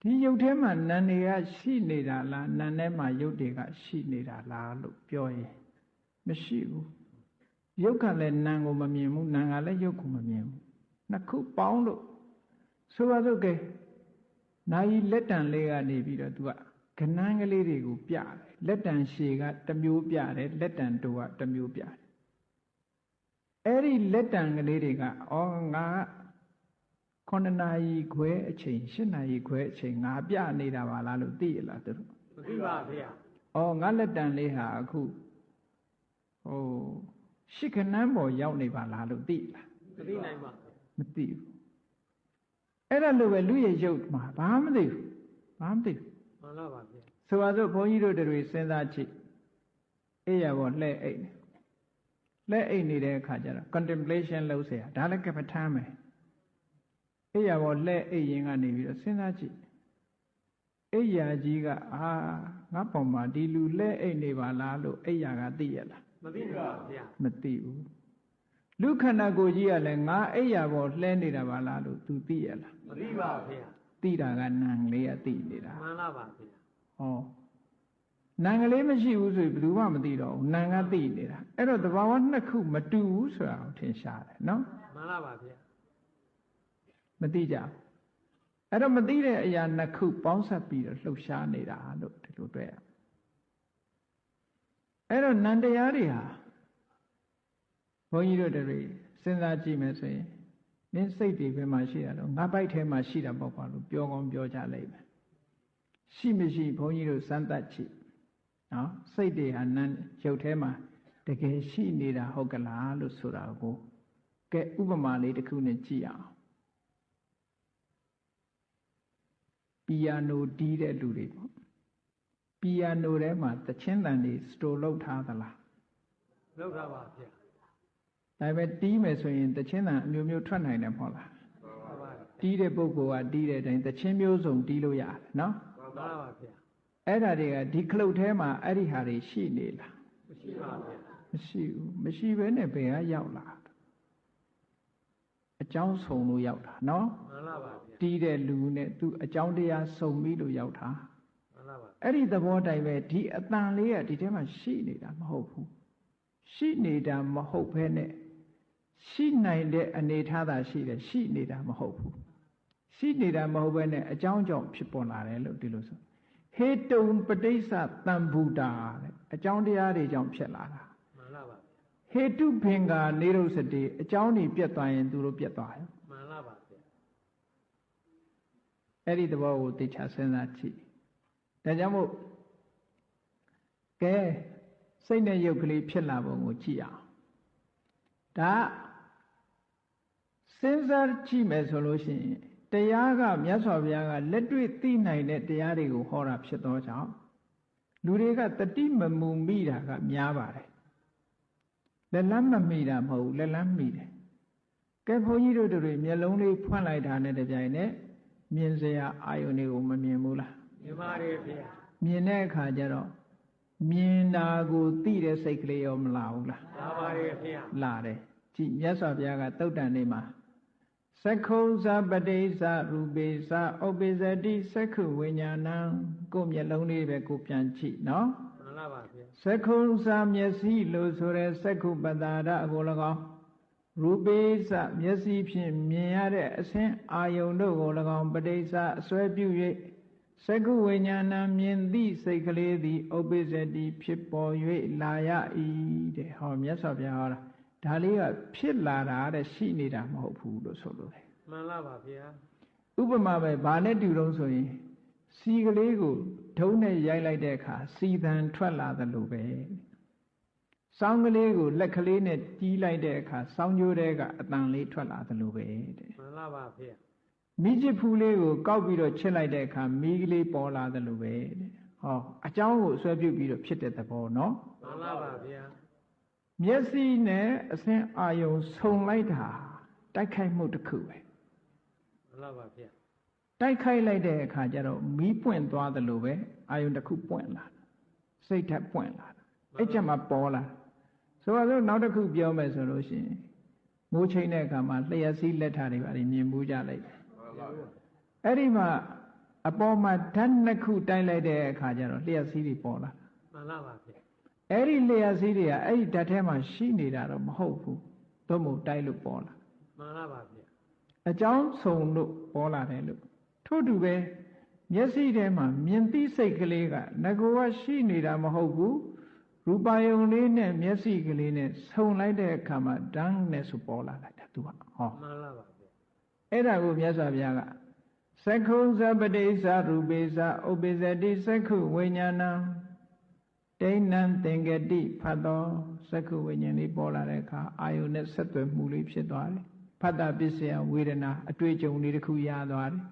ဒီရုပ်ထဲမှာနာနေကရှိနေတာလားနာထဲမှာရုပ်တွေကရှိနေတာလားလို့ပြောရင်မရှိဘူးရုပ်ကလည်းနာကိုမမြင်ဘူးနာကလည်းရုပ်ကိုမမြင်ဘူးနှစ်ခုပေါင်းလို့ဆိုပါစို့ကဲနာယီလက်တံလေးကနေပြီးတော့ तू ကကနန်းကလေးတွေကိုပြတယ်လက်တံရှည်ကတစ်မျိုးပြတယ်လက်တံတူကတစ်မျိုးပြတယ်အဲ့ဒီလက်တံကလေးတွေကဩငါ 9နာရီခွဲအချိန်10နာရီခွဲအချိန်ငါပြနေတာပါလားလို့သိရလားသူတို့မသိပါဗျာဩငါလက်တံလေးဟာအခုဟိုရှစ်ခဏန်းပေါ်ရောက်နေပါလားလို့သိလားမသိနိုင်ပါမသိဘူးအဲ့ဒါလိုပဲလူရဲ့ရုပ်မှာဘာမှမသိဘူးဘာမှမသိဘူးမှန်လားပါဗျာဆိုပါစို့ဘုန်းကြီးတို့တွေစဉ်းစားကြည့်အေးရဘောလှဲ့အိတ်လှဲ့အိတ်နေတဲ့အခါကျတော့ contemplation လုပ်เสียဒါလည်းကပ္ပထမ်းမယ် အိယာဘောလှဲ့အိရင်ကနေပြီးတော့စဉ်းစားကြည့်အိယာကြီးကအာငါပေါ်မှာဒီလူလှဲ့အိနေပါလားလို့အိယာကသိရလားမသိပါဘူးဗျာမသိဘူးလူခန္ဓာကိုယ်ကြီးကလည်းငါအိယာဘောလှဲနေတာပါလားလို့ तू သိရလားမသိပါဘူးဗျာသိတာကနံလေးကသိနေတာမှန်လားပါဗျာဟောနံကလေးမရှိဘူးဆိုရင်ဘယ်သူမှမသိတော့ဘူးနံကသိနေတာအဲ့တော့တဘာဝနှစ်ခုမတူဘူးဆိုတာကိုထင်ရှားတယ်နော်မှန်လားပါဗျာ မသိကြဘူးအဲ့တော့မသိတဲ့အရာနှစ်ခုပေါင်းဆက်ပြီးတော့လှုပ်ရှားနေတာလို့ဒီလိုတွေ့ရအဲ့တော့နန္တရားတွေဟာဘုန်းကြီးတို့တွေစဉ်းစားကြည့်မယ်ဆိုရင်မင်းစိတ်တွေဘယ်မှာရှိရတော့ငါပိုက်ထဲမှာရှိတာပေါ့ကွာလို့ပြောကောင်းပြောကြလိမ့်မယ်ရှိမရှိဘုန်းကြီးတို့စမ်းသပ်ကြည့်နော်စိတ်တွေဟာနန်းရုပ်ထဲမှာတကယ်ရှိနေတာဟုတ်ကလားလို့ဆိုတာကိုကဲဥပမာလေးတစ်ခုနဲ့ကြည့်အောင် ပီယာနိုတီးတဲ့လူတွေပေါ့ပီယာနိုထဲမှာတချင်းတန်တွေစတိုလုပ်ထားသလားလုပ်ထားပါဗျာဒါပေမဲ့တီးမယ်ဆိုရင်တချင်းတန်အမျိုးမျိုးထွက်နိုင်တယ်မဟုတ်လားတီးတဲ့ပုဂ္ဂိုလ်ကတီးတဲ့အတိုင်းတချင်းမျိုးစုံတီးလို့ရတယ်နော်မှန်ပါပါဗျာအဲ့ဒါတွေကဒီခလုတ်ထဲမှာအဲ့ဒီဟာတွေရှိနေလားမရှိပါဘူးမရှိဘူးမရှိဘဲနဲ့ဘယ်ကရောက်လာအကြောင်းဆုံလို့ရောက်တာနော်မှန်ပါပါဗျာ တီးတဲ့လူနဲ့သူအကြောင်းတရားဆုံပြီးလို့ရောက်တာမှန်ပါပါအဲ့ဒီသဘောတိုင်းပဲဒီအတန်လေးကဒီထဲမှာရှိနေတာမဟုတ်ဘူးရှိနေတာမဟုတ်ဘဲနဲ့ရှိနိုင်တဲ့အနေထားသာရှိတယ်ရှိနေတာမဟုတ်ဘူးရှိနေတာမဟုတ်ဘဲနဲ့အကြောင်းကြောင့်ဖြစ်ပေါ်လာတယ်လို့ဒီလိုဆိုဟေတုံပဋိစ္စတံဘူတာတဲ့အကြောင်းတရားတွေကြောင့်ဖြစ်လာတာမှန်လားပါဟေတုဖင်္ဂာနေရုစတိအကြောင်းတွေပြတ်သွားရင်သူတို့ပြတ်သွားရောမှန်လားပါဗျာ အဲ့ဒီသဘောကိုသိချစဉ်းစားကြည့်ဒါကြောင့်မို့ကဲစိတ်နဲ့ရုပ်ကလေးဖြစ်လာပုံကိုကြည့်အောင်ဒါစဉ်းစားကြည့်မယ်ဆိုလို့ရှိရင်တရားကမြတ်စွာဘုရားကလက်တွေ့သိနိုင်တဲ့တရားတွေကိုဟောတာဖြစ်သောကြောင့်လူတွေကတတိမမူမိတာကများပါတယ်လက်လန်းမမိတာမဟုတ်ဘူးလက်လန်းမိတယ်ကဲဘုန်းကြီးတို့တွေမျက်လုံးလေးဖွင့်လိုက်တာနဲ့တပြိုင်နက် မြင်စရာအာယုန်တွေကိုမမြင်ဘူးလားမြင်ပါတယ်ဗျာမြင်တဲ့အခါကျတော့မြင်တာကိုသိတဲ့စိတ်ကလေးရောမလာဘူးလားလာပါတယ်ဗျာလာတယ်ကြည့်မြတ်စွာဘုရားကတုတ်တန်နေမှာသကုံသပတိသရူပေသဥပိစတိသက္ခုဝိညာဏံကိုမျက်လုံးလေးပဲကိုပြန်ကြည့်နော်မှန်ပါပါဗျာသကုံသမျက်စိလို့ဆိုရဲသက္ခုပတာရအကို၎င်း ရူပေသမျက်စိဖြင့်မြင်ရတဲ့အဆင်းအာယုန်တို့ကို၎င်းပဋိစ္စအစွဲပြု၍သက္ခုဝိညာဏံမြင်သည့်စိတ်ကလေးသည်ဥပိစတိဖြစ်ပေါ်၍လာရ၏တဲ့ဟောမြတ်စွာဘုရားဟောတာဒါလေးကဖြစ်လာတာတဲ့ရှိနေတာမဟုတ်ဘူးလို့ဆိုလို့တယ်မှန်လားပါဗျာဥပမာပဲဘာနဲ့တူတော့ဆိုရင်စီကလေးကိုဒုံးနဲ့ရိုက်လိုက်တဲ့အခါစီတန်ထွက်လာသလိုပဲ စောင်းကလေးကိုလက်ကလေးနဲ့တီးလိုက်တဲ့အခါစောင်းကြိုးတဲ့ကအတန်လေးထွက်လာသလိုပဲတဲ့မှန်လားပါဗျာမိချစ်ဖူးလေးကိုကောက်ပြီးတော့ချစ်လိုက်တဲ့အခါမိကလေးပေါ်လာသလိုပဲတဲ့ဟောအเจ้าကိုဆွဲပြုတ်ပြီးတော့ဖြစ်တဲ့သဘောနော်မှန်လားပါဗျာမျက်စိနဲ့အစင်းအာယုံဆုံလိုက်တာတိုက်ခိုက်မှုတစ်ခုပဲမှန်ပါပါဗျာတိုက်ခိုက်လိုက်တဲ့အခါကျတော့မီးပွင့်သွားတယ်လို့ပဲအာယုံတစ်ခုပွင့်လာစိတ်ထက်ပွင့်လာအဲ့ချက်မှာပေါ်လာ ဆိုတော့နောက်တစ်ခုပြောမယ်ဆိုလို့ရှိရင်မိုးချိန်တဲ့အခါမှာလျှက်စီးလက်ထားတွေပါမြင်မှုကြလိုက်အဲ့ဒီမှာအပေါ်မှာဓာတ်နှစ်ခုတိုက်လိုက်တဲ့အခါကျတော့လျှက်စီးတွေပေါ်လာတာမှန်လားပါဗျာအဲ့ဒီလျှက်စီးတွေကအဲ့ဒီဓာတ်ထဲမှာရှိနေတာတော့မဟုတ်ဘူးသို့မဟုတ်တိုက်လို့ပေါ်လာမှန်လားပါဗျာအကြောင်းဆုံးလို့ပေါ်လာတယ်လို့ထို့တူပဲမျက်စိထဲမှာမြင်သိစိတ်ကလေးကငကောကရှိနေတာမဟုတ်ဘူး ရူပယုံလေးနဲ့မျက်စိကလေးနဲ့ဆုံလိုက်တဲ့အခါမှာဓာတ်နဲ့ဆိုပေါ်လာလိုက်တာသူကဟောမှန်လားပါဗျာအဲ့ဒါကိုမြတ်စွာဘုရားကသက္ခုဇပတိစ္ဆရူပိစ္ဆဥပိစ္ဆတိသက္ခုဝိညာဏံဒိဋ္ဌံသင်္ကတိဖတ်တော်သက္ခုဝိညာဉ်လေးပေါ်လာတဲ့အခါအာယုန်နဲ့ဆက်သွယ်မှုလေးဖြစ်သွားတယ်ဖတ်တာပစ္စယဝေဒနာအတွေ့အကြုံလေးတစ်ခုရသွားတယ်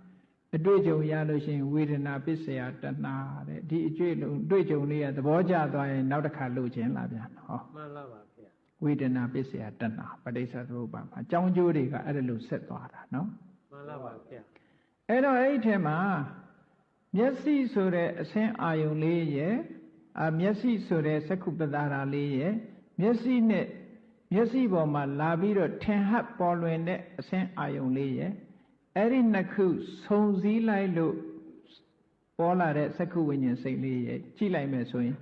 အတွေ့အကြုံရလို့ရှိရင်ဝေဒနာပစ္စယတဏှာတဲ့ဒီအတွေ့လုံးအတွေ့အကြုံလေးကသဘောကျသွားရင်နောက်တစ်ခါလို့ခြင်းလာပြန်ဟောမှန်လားပါဗျာဝေဒနာပစ္စယတဏှာပဋိစ္စသရူပမှာအကြောင်းကျိုးတွေကအဲ့ဒါလို့ဆက်သွားတာနော်မှန်လားပါဗျာအဲ့တော့အဲ့ဒီထဲမှာမျက်စိဆိုတဲ့အဆင်းအာယုံလေးရဲ့အမျက်စိဆိုတဲ့သက္ခုပ္ပတာရာလေးရဲ့မျက်စိနဲ့မျက်စိပေါ်မှာလာပြီးတော့ထင်ဟပ်ပေါ်လွင်တဲ့အဆင်းအာယုံလေးရဲ့ အဲ့ဒီနှစ်ခုဆုံစည်းလိုက်လို့ပေါ်လာတဲ့သက္ခုဝိညာဉ်စိတ်လေးရဲ့ကြည့်လိုက်မယ်ဆိုရင်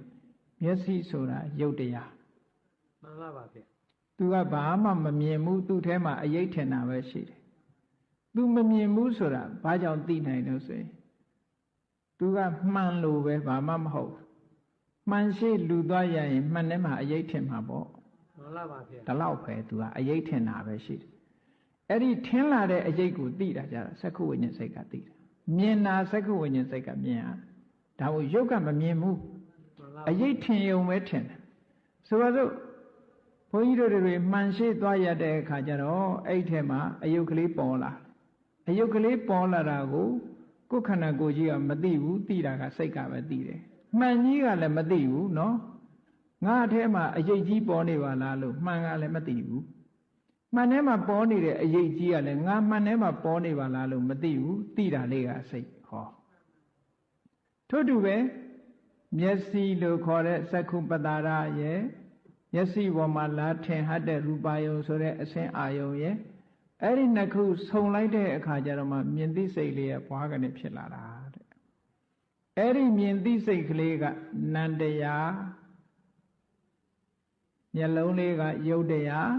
မျက်စိဆိုတာရုပ်တရားမှန်လားပါဗျာသူကဘာမှမမြင်ဘူးသူ့ထဲမှာအယိတ်ထင်တာပဲရှိတယ်သူမမြင်ဘူးဆိုတာဘာကြောင့်သိနိုင်လို့ဆိုရင်သူကမှန်လို့ပဲဘာမှမဟုတ်ဘူးမှန်ရှိလူသွားရရင်မှန်ထဲမှာအယိတ်ထင်မှာပေါ့မှန်လားပါဗျာဒါတော့ပဲသူကအယိတ်ထင်တာပဲရှိတယ် အဲ့ဒီထင်းလာတဲ့အယိတ်ကိုသိတာကြတာသက္ခုဝိညာဉ်စိတ်ကသိတာမြင်တာသက္ခုဝိညာဉ်စိတ်ကမြင်ရဒါကိုရုပ်ကမမြင်ဘူး မှန်လား အယိတ်ထင်ယုံပဲထင်တယ်ဆိုပါစို့ဘုန်းကြီးတို့တွေမှန်ရှိသွားရတဲ့အခါကျတော့အဲ့ဒီထဲမှာအယုတ်ကလေးပေါ်လာအယုတ်ကလေးပေါ်လာတာကိုကိုယ်ခန္ဓာကိုယ်ကြီးကမသိဘူးသိတာကစိတ်ကပဲသိတယ်မှန်ကြီးကလည်းမသိဘူးเนาะငါအထဲမှာအယိတ်ကြီးပေါ်နေပါလားလို့မှန်ကလည်းမသိဘူး မှန်ထဲမှာပေါ်နေတဲ့အယိတ်ကြီးကလည်းငါမှန်ထဲမှာပေါ်နေပါလားလို့မသိဘူးသိတာလေးကစိတ်ဟောထို့တူပဲမျက်စိလို့ခေါ်တဲ့သက္ခုပတ္တာရရဲ့မျက်စိပေါ်မှာလာထင်ဟပ်တဲ့ရူပါယုံဆိုတဲ့အဆင်းအာယုံရဲ့အဲ့ဒီနှစ်ခုဆုံလိုက်တဲ့အခါကျတော့မှမြင်သိစိတ်လေးရဲ့ဘွားကနေဖြစ်လာတာတဲ့အဲ့ဒီမြင်သိစိတ်ကလေးကနန္တရားမျက်လုံးလေးကယုတ်တရား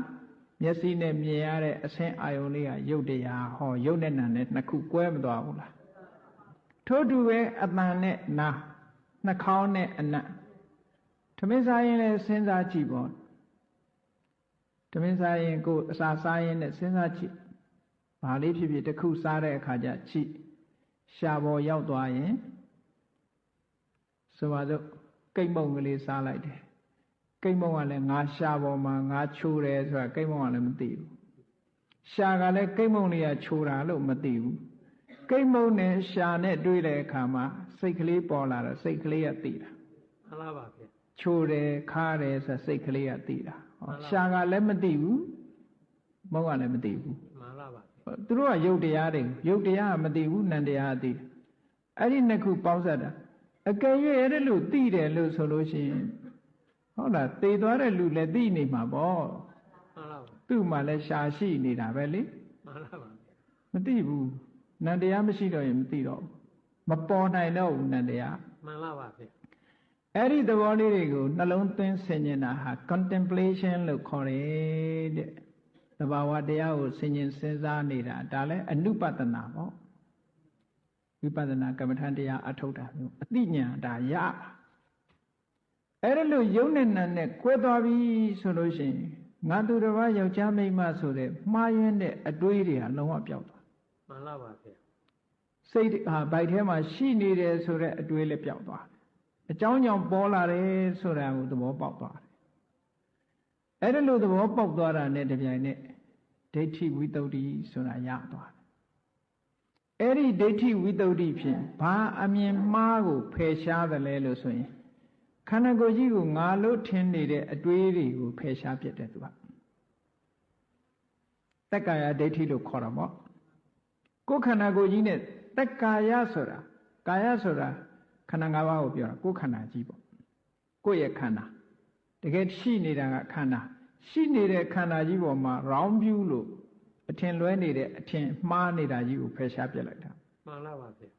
မျက်စိနဲ့မြင်ရတဲ့အဆင်းအာယုံလေးကယုတ်တရားဟောယုတ်နဲ့နံနဲ့နှစ်ခုကွဲမသွားဘူးလားထို့တူပဲအတန်နဲ့နာနှာခေါင်းနဲ့အနံ့ဓမင်းစားရင်လည်းစဉ်းစားကြည့်ပေါ့ဓမင်းစားရင်ကိုယ်အစာစားရင်လည်းစဉ်းစားကြည့်ဘာလေးဖြစ်ဖြစ်တစ်ခုစားတဲ့အခါကျကြည့်ရှားပေါ်ရောက်သွားရင်ဆိုပါစို့ကိတ်မုံကလေးစားလိုက်တယ် ကိတ်မုံကလည်းငါရှားပေါ်မှာငါချိုးတယ်ဆိုတာကိတ်မုံကလည်းမသိဘူးရှားကလည်းကိတ်မုံလေးကချိုးတာလို့မသိဘူးကိတ်မုံနဲ့ရှားနဲ့တွေ့တဲ့အခါမှာစိတ်ကလေးပေါ်လာတော့စိတ်ကလေးကသိတာမှန်လားပါဗျာချိုးတယ်ခါတယ်ဆိုစိတ်ကလေးကသိတာဟောမှန်လားရှားကလည်းမသိဘူးမုံကလည်းမသိဘူးမှန်လားပါဗျာဟောသူတို့ကယုတ်တရားတွေယုတ်တရားကမသိဘူးနံတရားကသိတယ်အဲ့ဒီနှစ်ခုပေါင်းစပ်တာအကယ်၍အဲ့ဒါလို့သိတယ်လို့ဆိုလို့ရှိရင် ဟုတ်လားသိသွားတဲ့လူလည်းသိနေမှာပေါ့မှန်လားပါသူ့မှာလည်းရှားရှိနေတာပဲလေမှန်လားပါဗျာမသိဘူးနံတရားမရှိတော့ရင်မသိတော့ဘူးမပေါ်နိုင်တော့ဘူးနံတရားမှန်လားပါဗျာအဲ့ဒီသဘောလေးတွေကိုနှလုံးသွင်းဆင်ញင်တာဟာ contemplation လို့ခေါ်တယ်တဲ့သဘာဝတရားကိုဆင်ញင်စဉ်းစားနေတာဒါလည်းအနုပဒနာပေါ့ဝိပဿနာကမ္မထန်တရားအထုတ်တာမျိုးအသိဉာဏ်ဒါရတာ အဲ့ဒါလို့ယုံနဲ့နံနဲ့ကွဲသွားပြီဆိုလို့ရှိရင်ငါသူတစ်ပါးယောက်ျားမိန်းမဆိုတဲ့မှားယွင်းတဲ့အတွေးတွေဟာလုံးဝပျောက်သွားမှန်လားပါဗျာစိတ်ဟာဗိုက်ထဲမှာရှိနေတယ်ဆိုတဲ့အတွေးလည်းပျောက်သွားတယ်အကြောင်းကြောင့်ပေါ်လာတယ်ဆိုတာကိုသဘောပေါက်သွားတယ်အဲ့ဒါလို့သဘောပေါက်သွားတာနဲ့တပြိုင်နက်ဒိဋ္ဌိဝိတ္တုဆိုတာရသွားတယ်အဲ့ဒီဒိဋ္ဌိဝိတ္တုဖြင့်ဘာအမြင်မှားကိုဖယ်ရှားတယ်လဲလို့ဆိုရင် ခန္ဓာကိုယ်ကြီးကိုငါလို့ထင်နေတဲ့အတွေးတွေကိုဖယ်ရှားပြတ်တယ်သူကတက္ကာယဒိဋ္ဌိလို့ခေါ်တာပေါ့ကိုယ်ခန္ဓာကိုယ်ကြီးနဲ့တက္ကာယဆိုတာကာယဆိုတာခန္ဓာ၅ပါးကိုပြောတာကိုယ်ခန္ဓာကြီးပေါ့ကိုယ့်ရဲ့ခန္ဓာတကယ်ရှိနေတာကခန္ဓာရှိနေတဲ့ခန္ဓာကြီးပေါ်မှာ round view လို့အထင်လွဲနေတဲ့အထင်မှားနေတာကြီးကိုဖယ်ရှားပြစ်လိုက်တာမှန်လားပါဗျာ